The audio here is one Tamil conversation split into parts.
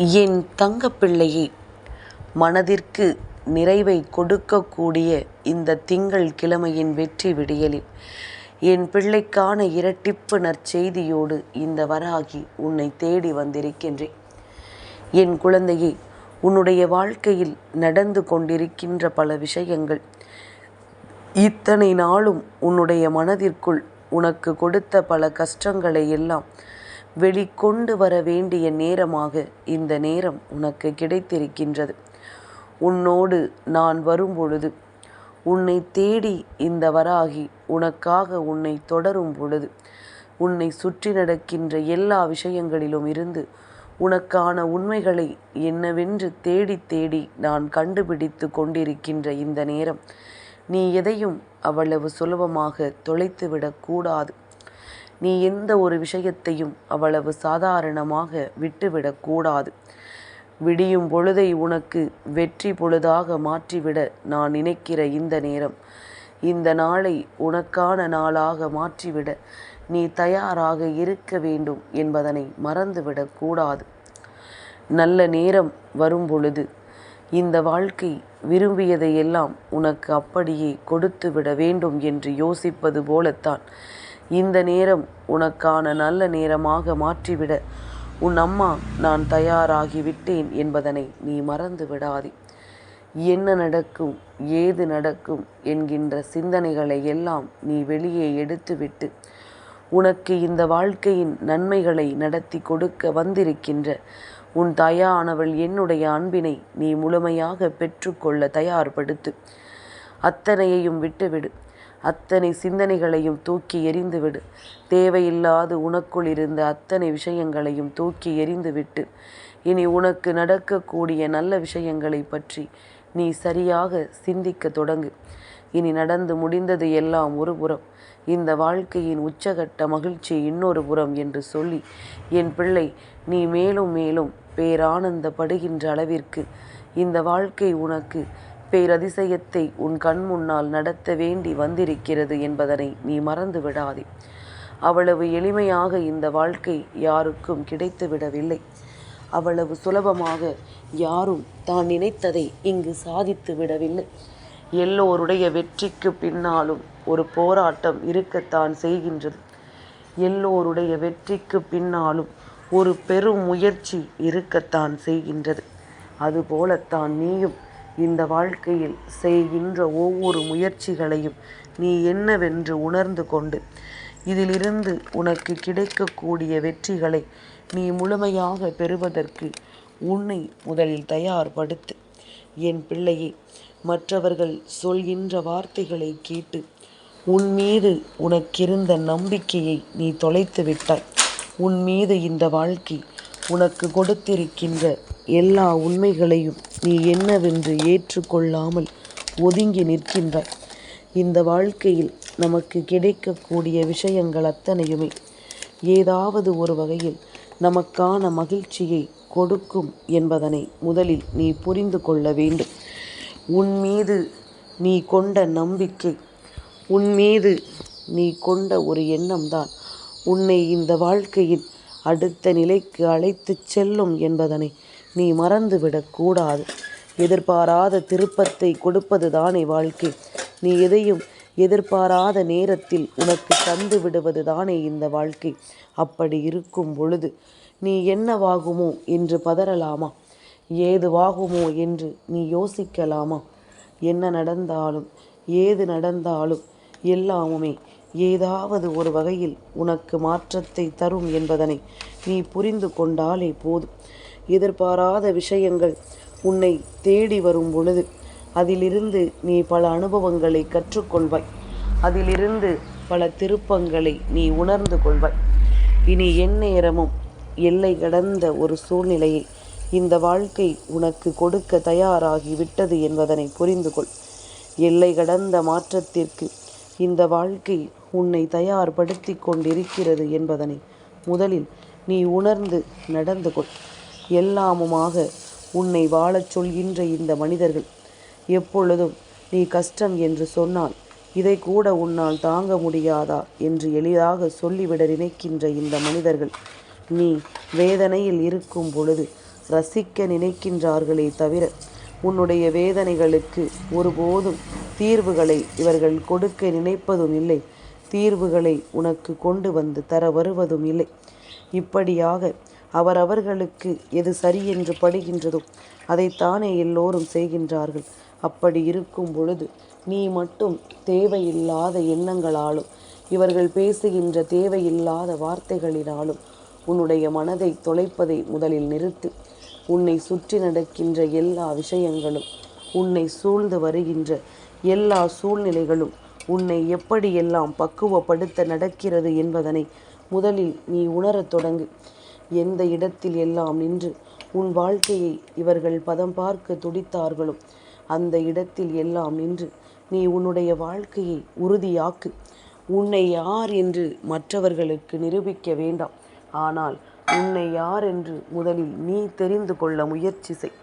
என் தங்கப்பிள்ளையே மனதிற்கு நிறைவை கொடுக்கக்கூடிய இந்த திங்கள் கிழமையின் வெற்றி விடியலில் என் பிள்ளைக்கான இரட்டிப்பு நற்செய்தியோடு இந்த வராகி உன்னை தேடி வந்திருக்கின்றேன். என் குழந்தையே உன்னுடைய வாழ்க்கையில் நடந்து கொண்டிருக்கின்ற பல விஷயங்கள் இத்தனை நாளும் உன்னுடைய மனதிற்குள் உனக்கு கொடுத்த பல கஷ்டங்களை எல்லாம் வெளிக்கொண்டு வர வேண்டிய நேரமாக இந்த நேரம் உனக்கு கிடைத்திருக்கின்றது. உன்னோடு நான் வரும்பொழுது உன்னை தேடி இந்த வராகி உனக்காக உன்னை தொடரும் பொழுது உன்னை சுற்றி நடக்கின்ற எல்லா விஷயங்களிலும் இருந்து உனக்கான உண்மைகளை என்னவென்று தேடி தேடி நான் கண்டுபிடித்து கொண்டிருக்கின்ற இந்த நேரம் நீ எதையும் அவ்வளவு சுலபமாக தொலைத்துவிடக்கூடாது நீ எந்த ஒரு விஷயத்தையும் அவ்வளவு சாதாரணமாக விட்டுவிடக்கூடாது விடியும் பொழுதை உனக்கு வெற்றி பொழுதாக மாற்றிவிட நான் நினைக்கிற இந்த நேரம். இந்த நாளை உனக்கான நாளாக மாற்றிவிட நீ தயாராக இருக்க வேண்டும் என்பதனை மறந்துவிடக்கூடாது நல்ல நேரம் வரும் பொழுது இந்த வாழ்க்கை விரும்பியதையெல்லாம் உனக்கு அப்படியே கொடுத்து விட வேண்டும் என்று யோசிப்பது போலத்தான் இந்த நேரம் உனக்கான நல்ல நேரமாக மாற்றிவிட. உன் அம்மா நான் தயாராகிவிட்டேன் என்பதனை நீ மறந்து விடாதே. என்ன நடக்கும் ஏது நடக்கும் என்கின்ற சிந்தனைகளை எல்லாம் நீ வெளியே எடுத்துவிட்டு உனக்கு இந்த வாழ்க்கையின் நன்மைகளை நடத்தி கொடுக்க வந்திருக்கின்ற உன் தாயானவள் என்னுடைய அன்பினை நீ முழுமையாக பெற்றுக்கொள்ள தயார்படுத்து அத்தனையையும் விட்டுவிடு. அத்தனை சிந்தனைகளையும் தூக்கி எறிந்துவிடு. தேவையில்லாது உனக்குள் இருந்த அத்தனை விஷயங்களையும் தூக்கி எறிந்துவிட்டு இனி உனக்கு நடக்கக்கூடிய நல்ல விஷயங்களை பற்றி நீ சரியாக சிந்திக்க தொடங்கு. இனி நடந்து முடிந்தது எல்லாம் ஒரு புறம். இந்த வாழ்க்கையின் உச்சகட்ட மகிழ்ச்சி இன்னொரு புறம் என்று சொல்லி என் பிள்ளை நீ மேலும் மேலும் பேரானந்தப்படுகின்ற அளவிற்கு இந்த வாழ்க்கை உனக்கு பேரதிசயத்தை உன் கண் முன்னால் நடத்த வேண்டி வந்திருக்கிறது என்பதனை நீ மறந்து விடாதே. அவ்வளவு எளிமையாக இந்த வாழ்க்கை யாருக்கும் கிடைத்து விடவில்லை. அவ்வளவு சுலபமாக யாரும் தான் நினைத்ததை இங்கு சாதித்து விடவில்லை. எல்லோருடைய வெற்றிக்கு பின்னாலும் ஒரு போராட்டம் இருக்கத்தான் செய்கின்றது. எல்லோருடைய வெற்றிக்கு பின்னாலும் ஒரு பெரும் முயற்சி இருக்கத்தான் செய்கின்றது. அதுபோலத்தான் நீயும் இந்த வாழ்க்கையில் செய்கின்ற ஒவ்வொரு முயற்சிகளையும் நீ என்னவென்று உணர்ந்து கொண்டு இதிலிருந்து உனக்கு கிடைக்கக்கூடிய வெற்றிகளை நீ முழுமையாக பெறுவதற்கு உன்னை முதலில் தயார்படுத்து. என் பிள்ளையே மற்றவர்கள் சொல்கின்ற வார்த்தைகளை கேட்டு உன் மீது உனக்கிருந்த நம்பிக்கையை நீ தொலைத்து விட்டாய் உன் மீது இந்த வாழ்க்கை உனக்கு கொடுத்திருக்கின்ற எல்லா உண்மைகளையும் நீ என்னவென்று ஏற்றுக்கொள்ளாமல் ஒதுங்கி நிற்கின்றாய். இந்த வாழ்க்கையில் நமக்கு கிடைக்கக்கூடிய விஷயங்கள் அத்தனையுமே ஏதாவது ஒரு வகையில் நமக்கான மகிழ்ச்சியை கொடுக்கும் என்பதனை முதலில் நீ புரிந்து கொள்ள வேண்டும். உன் மீது நீ கொண்ட நம்பிக்கை உன் மீது நீ கொண்ட ஒரு எண்ணம்தான் உன்னை இந்த வாழ்க்கையில் அடுத்த நிலைக்கு அழைத்துச் செல்லும் என்பதனை நீ மறந்துவிடக்கூடாது எதிர்பாராத திருப்பத்தை கொடுப்பது தானே வாழ்க்கை. நீ எதையும் எதிர்பாராத நேரத்தில் உனக்கு தந்து விடுவது தானே இந்த வாழ்க்கை. அப்படி இருக்கும் பொழுது நீ என்னவாகுமோ என்று பதறலாமா? ஏதுவாகுமோ என்று நீ யோசிக்கலாமா? என்ன நடந்தாலும் ஏது நடந்தாலும் எல்லாமுமே ஏதாவது ஒரு வகையில் உனக்கு மாற்றத்தை தரும் என்பதனை நீ புரிந்து கொண்டாலே போதும். எதிர்பாராத விஷயங்கள் உன்னை தேடி வரும் பொழுது அதிலிருந்து நீ பல அனுபவங்களை கற்றுக்கொள்வாய். அதிலிருந்து பல திருப்பங்களை நீ உணர்ந்து கொள்வாய். இனி எந்நேரமும் எல்லை கடந்த ஒரு சூழ்நிலையை இந்த வாழ்க்கை உனக்கு கொடுக்க தயாராகி விட்டது என்பதனை புரிந்து கொள். எல்லை கடந்த மாற்றத்திற்கு இந்த வாழ்க்கை உன்னை தயார்படுத்தி கொண்டிருக்கிறது என்பதனை முதலில் நீ உணர்ந்து நடந்து கொள். எல்லாமுமாக உன்னை வாழச் சொல்கின்ற இந்த மனிதர்கள் எப்பொழுதும் நீ கஷ்டம் என்று சொன்னால் இதை கூட உன்னால் தாங்க முடியாதா என்று எளிதாக சொல்லிவிட நினைக்கின்ற இந்த மனிதர்கள் நீ வேதனையில் இருக்கும் பொழுது ரசிக்க நினைக்கின்றார்களே தவிர உன்னுடைய வேதனைகளுக்கு ஒருபோதும் தீர்வுகளை இவர்கள் கொடுக்க நினைப்பதும் இல்லை. தீர்வுகளை உனக்கு கொண்டு வந்து தர வருவதும் இல்லை. இப்படியாக அவரவர்களுக்கு எது சரி என்று படுகின்றதோ அதைத்தானே எல்லோரும் செய்கின்றார்கள். அப்படி இருக்கும் பொழுது நீ மட்டும் தேவையில்லாத எண்ணங்களாலும் இவர்கள் பேசுகின்ற தேவையில்லாத வார்த்தைகளினாலும் உன்னுடைய மனதை தொலைப்பதை முதலில் நிறுத்து. உன்னை சுற்றி நடக்கின்ற எல்லா விஷயங்களும் உன்னை சூழ்ந்து வருகின்ற எல்லா சூழ்நிலைகளும் உன்னை எப்படியெல்லாம் பக்குவப்படுத்த நடக்கிறது என்பதனை முதலில் நீ உணரத் தொடங்கு. எந்த இடத்தில் எல்லாம் நின்று உன் வாழ்க்கையை இவர்கள் பதம் பார்க்க துடித்தார்களோ அந்த இடத்தில் எல்லாம் நின்று நீ உன்னுடைய வாழ்க்கையை உறுதியாக்கு. உன்னை யார் என்று மற்றவர்களுக்கு நிரூபிக்க வேண்டாம். ஆனால் உன்னை யார் என்று முதலில் நீ தெரிந்து கொள்ள முயற்சி செய்.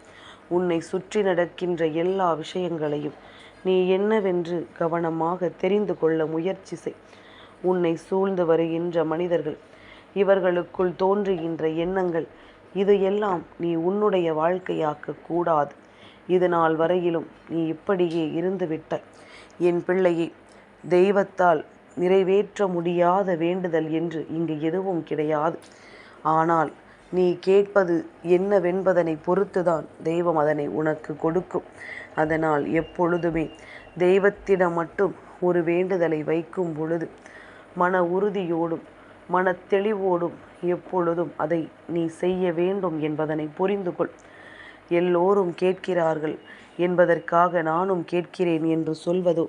உன்னை சுற்றி நடக்கின்ற எல்லா விஷயங்களையும் நீ என்னவென்று கவனமாக தெரிந்து கொள்ள முயற்சி செய். உன்னை சூழ்ந்து வருகின்ற மனிதர்கள் இவர்களுக்குள் தோன்றுகின்ற எண்ணங்கள் இது எல்லாம் நீ உன்னுடைய வாழ்க்கையாக்க கூடாது. இது நாள் வரையிலும் நீ இப்படியே இருந்துவிட்ட என் பிள்ளையை தெய்வத்தால் நிறைவேற்ற முடியாத வேண்டுதல் என்று இங்கு எதுவும் கிடையாது. ஆனால் நீ கேட்பது என்னவென்பதனை பொறுத்துதான் தெய்வம் அதனை உனக்கு கொடுக்கும். அதனால் எப்பொழுதுமே தெய்வத்திடம் மட்டும் ஒரு வேண்டுதலை வைக்கும் பொழுது மன உறுதியோடும் மன தெளிவோடும் எப்பொழுதும் அதை நீ செய்ய வேண்டும் என்பதனை புரிந்து கொள் எல்லோரும் கேட்கிறார்கள் என்பதற்காக நானும் கேட்கிறேன் என்று சொல்வதோ?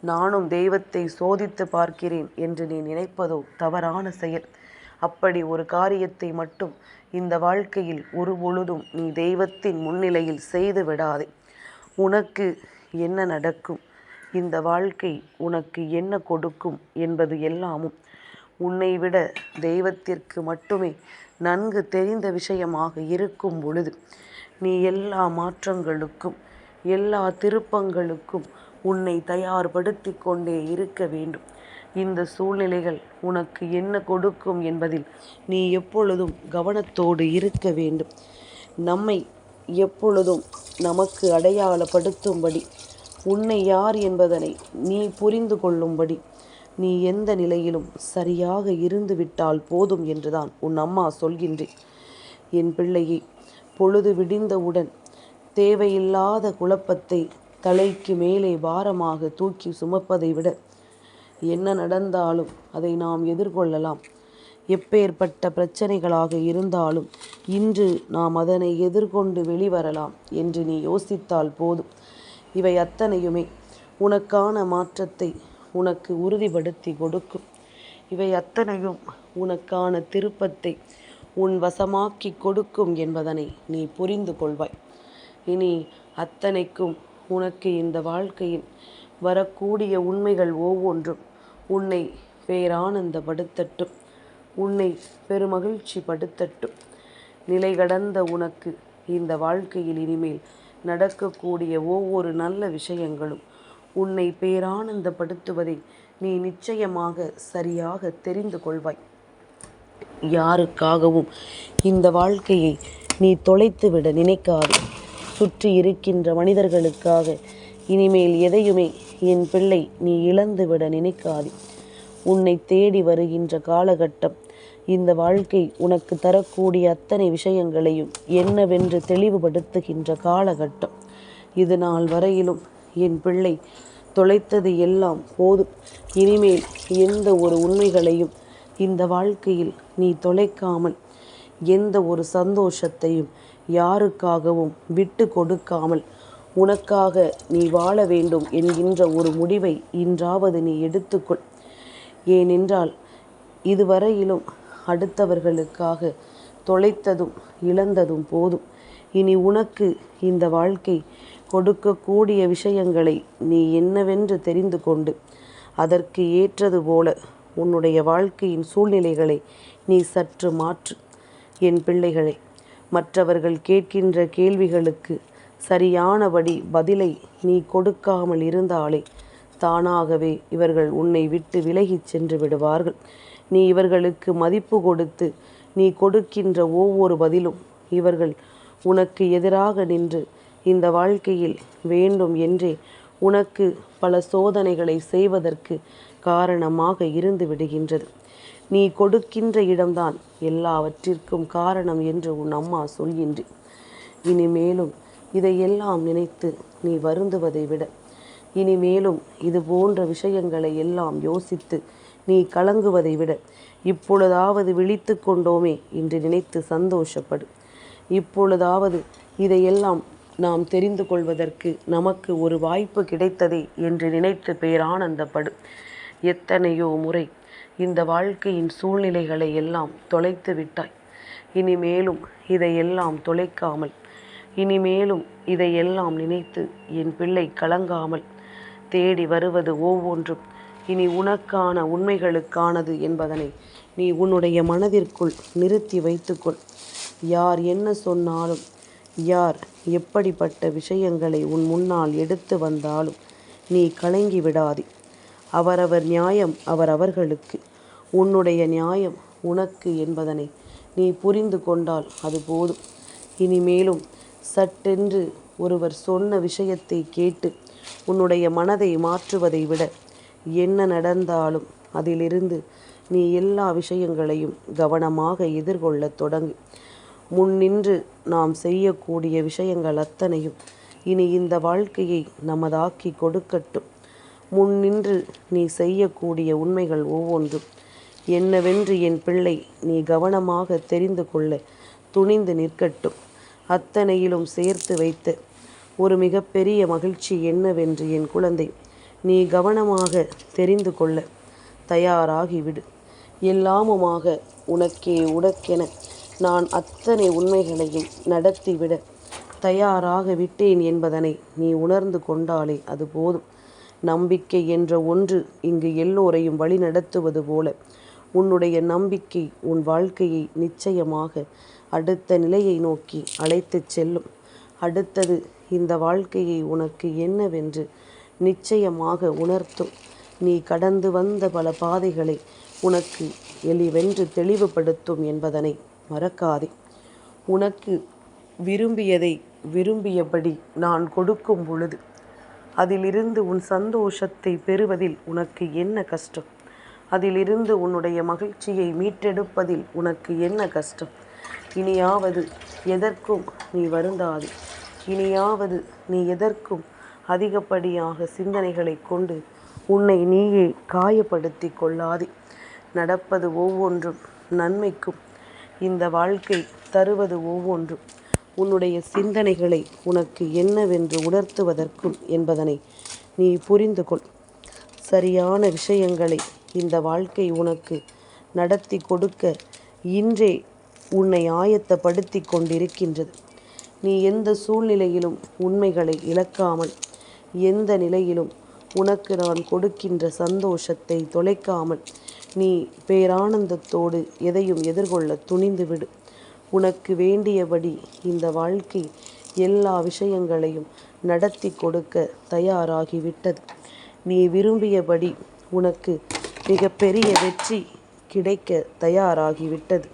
நானும் தெய்வத்தை சோதித்து பார்க்கிறேன் என்று நீ நினைப்பதோ தவறான செயல். அப்படி ஒரு காரியத்தை மட்டும் இந்த வாழ்க்கையில் ஒரு பொழுதும் நீ தெய்வத்தின் முன்னிலையில் செய்து விடாதே. உனக்கு என்ன நடக்கும்? இந்த வாழ்க்கை உனக்கு என்ன கொடுக்கும் என்பது எல்லாமும் உன்னை விட தெய்வத்திற்கு மட்டுமே நன்கு தெரிந்த விஷயமாக இருக்கும் பொழுது நீ எல்லா மாற்றங்களுக்கும் எல்லா திருப்பங்களுக்கும் உன்னை தயார்படுத்தி கொண்டே இருக்க வேண்டும். இந்த சூழ்நிலைகள் உனக்கு என்ன கொடுக்கும் என்பதில் நீ எப்பொழுதும் கவனத்தோடு இருக்க வேண்டும். நம்மை எப்பொழுதும் நமக்கு அடையாளப்படுத்தும்படி உன்னை யார் என்பதனை நீ புரிந்து கொள்ளும்படி நீ எந்த நிலையிலும் சரியாக இருந்து விட்டால் போதும் என்றுதான் உன் அம்மா சொல்கின்றேன். என் பிள்ளையை பொழுது விடிந்தவுடன் தேவையில்லாத குழப்பத்தை தலைக்கு மேலே பாரமாக தூக்கி சுமப்பதை விட என்ன நடந்தாலும் அதை நாம் எதிர்கொள்ளலாம். எப்பேற்பட்ட பிரச்சனைகளாக இருந்தாலும் இன்று நாம் அதனை எதிர்கொண்டு வெளிவரலாம் என்று நீ யோசித்தால் போதும். இவை அத்தனையுமே உனக்கான மாற்றத்தை உனக்கு உறுதிப்படுத்தி கொடுக்கும். இவை அத்தனையும் உனக்கான திருப்பத்தை உன் வசமாக்கி கொடுக்கும் என்பதனை நீ புரிந்து கொள்வாய். இனி அத்தனைக்கும் உனக்கு இந்த வாழ்க்கையில் வரக்கூடிய உண்மைகள் ஒவ்வொன்றும் உன்னை பேரானந்தப்படுத்தட்டும். உன்னை பெருமகிழ்ச்சி படுத்தட்டும். நிலை கடந்த உனக்கு இந்த வாழ்க்கையில் இனிமேல் நடக்கக்கூடிய ஒவ்வொரு நல்ல விஷயங்களும் உன்னை பேரானந்தப்படுத்துவதை நீ நிச்சயமாக சரியாக தெரிந்து கொள்வாய். யாருக்காகவும் இந்த வாழ்க்கையை நீ தொலைத்துவிட நினைக்காது. சுற்றி இருக்கின்ற மனிதர்களுக்காக இனிமேல் எதையுமே என் பிள்ளை நீ இழந்துவிட நினைக்காதே. உன்னை தேடி வருகின்ற காலகட்டம் இந்த வாழ்க்கை உனக்கு தரக்கூடிய அத்தனை விஷயங்களையும் என்னவென்று தெளிவுபடுத்துகின்ற காலகட்டம். இது நாள் வரையிலும் என் பிள்ளை தொலைத்தது எல்லாம் போதும். இனிமேல் எந்த ஒரு உண்மைகளையும் இந்த வாழ்க்கையில் நீ தொலைக்காமல் எந்த ஒரு சந்தோஷத்தையும் யாருக்காகவும் விட்டு கொடுக்காமல் உனக்காக நீ வாழ வேண்டும் என்கின்ற ஒரு முடிவை இன்றாவது நீ எடுத்துக்கொள். ஏனென்றால் இதுவரையிலும் அடுத்தவர்களுக்காக தொலைத்ததும் இழந்ததும் போதும். இனி உனக்கு இந்த வாழ்க்கை கொடுக்கக்கூடிய விஷயங்களை நீ என்னவென்று தெரிந்து கொண்டு அதற்கு ஏற்றது போல உன்னுடைய வாழ்க்கையின் சூழ்நிலைகளை நீ சற்று மாற்று. என் பிள்ளைகளை மற்றவர்கள் கேட்கின்ற கேள்விகளுக்கு சரியானபடி பதிலை நீ கொடுக்காமல் இருந்தாலே தானாகவே இவர்கள் உன்னை விட்டு விலகிச் சென்று விடுவார்கள். நீ இவர்களுக்கு மதிப்பு கொடுத்து நீ கொடுக்கின்ற ஒவ்வொரு பதிலும் இவர்கள் உனக்கு எதிராக நின்று இந்த வாழ்க்கையில் வேண்டும் என்றே உனக்கு பல சோதனைகளை செய்வதற்கு காரணமாக இருந்து விடுகின்றது. நீ கொடுக்கின்ற இடம்தான் எல்லாவற்றிற்கும் காரணம் என்று உன் அம்மா சொல்கின்றேன் இனிமேலும் இதையெல்லாம் நினைத்து நீ வருந்துவதை விட. இனிமேலும் இது போன்ற விஷயங்களை எல்லாம் யோசித்து நீ கலங்குவதை விட. இப்பொழுதாவது விழித்து கொண்டோமே என்று நினைத்து சந்தோஷப்படு. இப்பொழுதாவது இதையெல்லாம் நாம் தெரிந்து கொள்வதற்கு நமக்கு ஒரு வாய்ப்பு கிடைத்ததே என்று நினைத்து பேரானந்தப்படு. எத்தனையோ முறை இந்த வாழ்க்கையின் சூழ்நிலைகளை எல்லாம் தொலைத்து விட்டாய். இனிமேலும் இதையெல்லாம் தொலைக்காமல் இனிமேலும் இதையெல்லாம் நினைத்து என் பிள்ளை கலங்காமல் தேடி வருவது ஒவ்வொன்றும். இனி உனக்கான உண்மைகளுக்கானது என்பதனை நீ உன்னுடைய மனதிற்குள் நிறுத்தி வைத்துக்கொள். யார் என்ன சொன்னாலும் யார் எப்படிப்பட்ட விஷயங்களை உன் முன்னால் எடுத்து வந்தாலும் நீ கலங்கி விடாதே. அவரவர் நியாயம் அவரவர்களுக்கு உன்னுடைய நியாயம் உனக்கு என்பதனை நீ புரிந்து கொண்டால் அது போதும். இனிமேலும் சட்டென்று ஒருவர் சொன்ன விஷயத்தை கேட்டு உன்னுடைய மனதை மாற்றுவதை விட என்ன நடந்தாலும் அதிலிருந்து நீ எல்லா விஷயங்களையும் கவனமாக எதிர்கொள்ளத் தொடங்கு. முன்னின்று நாம் செய்யக்கூடிய விஷயங்கள் அத்தனையும் இனி இந்த வாழ்க்கையை நமதாக்கி கொடுக்கட்டும். முன்னின்று நீ செய்யக்கூடிய உண்மைகள் ஒவ்வொன்றும் என்னவென்று என் பிள்ளை நீ கவனமாக தெரிந்து கொள்ள துணிந்து நிற்கட்டும். அத்தனையிலும் சேர்த்து வைத்து ஒரு மிகப்பெரிய மகிழ்ச்சி என்னவென்று என் குழந்தை நீ கவனமாக தெரிந்து கொள்ள தயாராகிவிடு. எல்லாமுமாக உனக்கே உனக்கென நான் அத்தனை உண்மைகளையும் நடத்திவிட தயாராக விட்டேன் என்பதனை நீ உணர்ந்து கொண்டாலே அது போதும். நம்பிக்கை என்ற ஒன்று இங்கு எல்லோரையும் வழி நடத்துவது போல உன்னுடைய நம்பிக்கை உன் வாழ்க்கையை நிச்சயமாக அடுத்த நிலையை நோக்கி அழைத்துச் செல்லும். அடுத்தது இந்த வாழ்க்கையை உனக்கு என்னவென்று நிச்சயமாக உணர்த்தும். நீ கடந்து வந்த பல பாதைகளை உனக்கு எளிவென்று தெளிவுபடுத்தும் என்பதனை மறக்காதே. உனக்கு விரும்பியதை விரும்பியபடி நான் கொடுக்கும் பொழுது அதிலிருந்து உன் சந்தோஷத்தை பெறுவதில் உனக்கு என்ன கஷ்டம்? அதிலிருந்து உன்னுடைய மகிழ்ச்சியை மீட்டெடுப்பதில் உனக்கு என்ன கஷ்டம்? இனியாவது எதற்கும் நீ வருந்தாது. இனியாவது நீ எதற்கும் அதிகப்படியாக சிந்தனைகளை கொண்டு உன்னை நீயே காயப்படுத்தி கொள்ளாதே. நடப்பது ஒவ்வொன்றும் நன்மைக்கும் இந்த வாழ்க்கை தருவது ஒவ்வொன்றும் உன்னுடைய சிந்தனைகளை உனக்கு என்னவென்று உணர்த்துவதற்கும் என்பதனை நீ புரிந்து கொள். சரியான விஷயங்களை இந்த வாழ்க்கை உனக்கு நடத்தி கொடுக்க இன்றே உன்னை ஆயத்தப்படுத்தி கொண்டிருக்கின்றது. நீ எந்த சூழ்நிலையிலும் உண்மைகளை இழக்காமல் எந்த நிலையிலும் உனக்கு நான் கொடுக்கின்ற சந்தோஷத்தை தொலைக்காமல் நீ பேரானந்தத்தோடு எதையும் எதிர்கொள்ள துணிந்துவிடு. உனக்கு வேண்டியபடி இந்த வாழ்க்கை எல்லா விஷயங்களையும் நடத்தி கொடுக்க தயாராகிவிட்டது. நீ விரும்பியபடி உனக்கு மிகப்பெரிய வெற்றி கிடைக்க தயாராகிவிட்டது.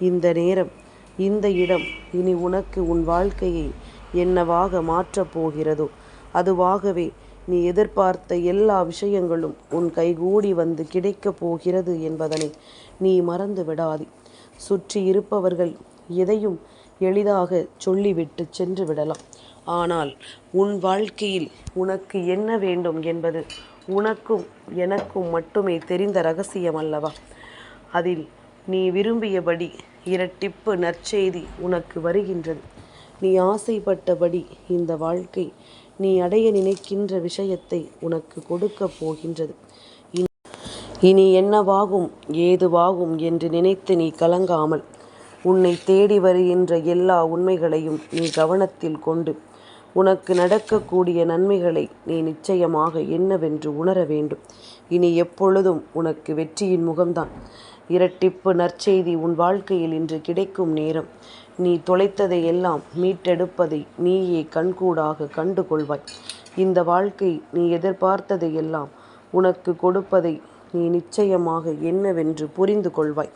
இந்த நேரம் இந்த இடம் இனி உனக்கு உன் வாழ்க்கையை என்னவாக மாற்றப் போகிறதோ அதுவாகவே நீ எதிர்பார்த்த எல்லா விஷயங்களும் உன் கைகூடி வந்து கிடைக்கப் போகிறது என்பதனை நீ மறந்து விடாதே. சுற்றி இருப்பவர்கள் எதையும் எளிதாக சொல்லிவிட்டு சென்று விடலாம். ஆனால் உன் வாழ்க்கையில் உனக்கு என்ன வேண்டும் என்பது உனக்கும் எனக்கும் மட்டுமே தெரிந்த ரகசியம் அல்லவா? அதில் நீ விரும்பியபடி இரட்டிப்பு நற்செய்தி உனக்கு வருகின்றது. நீ ஆசைப்பட்டபடி இந்த வாழ்க்கை நீ அடைய நினைக்கின்ற விஷயத்தை உனக்கு கொடுக்கப் போகின்றது. இனி என்னவாகும் ஏதுவாகும் என்று நினைத்து நீ கலங்காமல் உன்னை தேடி வருகின்ற எல்லா உண்மைகளையும் நீ கவனத்தில் கொண்டு உனக்கு நடக்கக்கூடிய நன்மைகளை நீ நிச்சயமாக என்னவென்று உணர வேண்டும். இனி எப்பொழுதும் உனக்கு வெற்றியின் முகம்தான். இரட்டிப்பு நற்செய்தி உன் வாழ்க்கையில் இன்று கிடைக்கும் நேரம். நீ தொலைத்ததை எல்லாம் மீட்டெடுப்பதை நீயே கண்கூடாக கண்டு கொள்வாய். இந்த வாழ்க்கை நீ எதிர்பார்த்ததை எல்லாம் உனக்கு கொடுப்பதை நீ நிச்சயமாக என்னவென்று புரிந்து கொள்வாய்.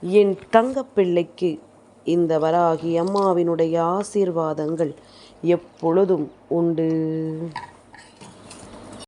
என் தங்கப்பிள்ளைக்கு இந்த வராகி அம்மாவினுடைய ஆசீர்வாதங்கள் எப்பொழுதும் உண்டு.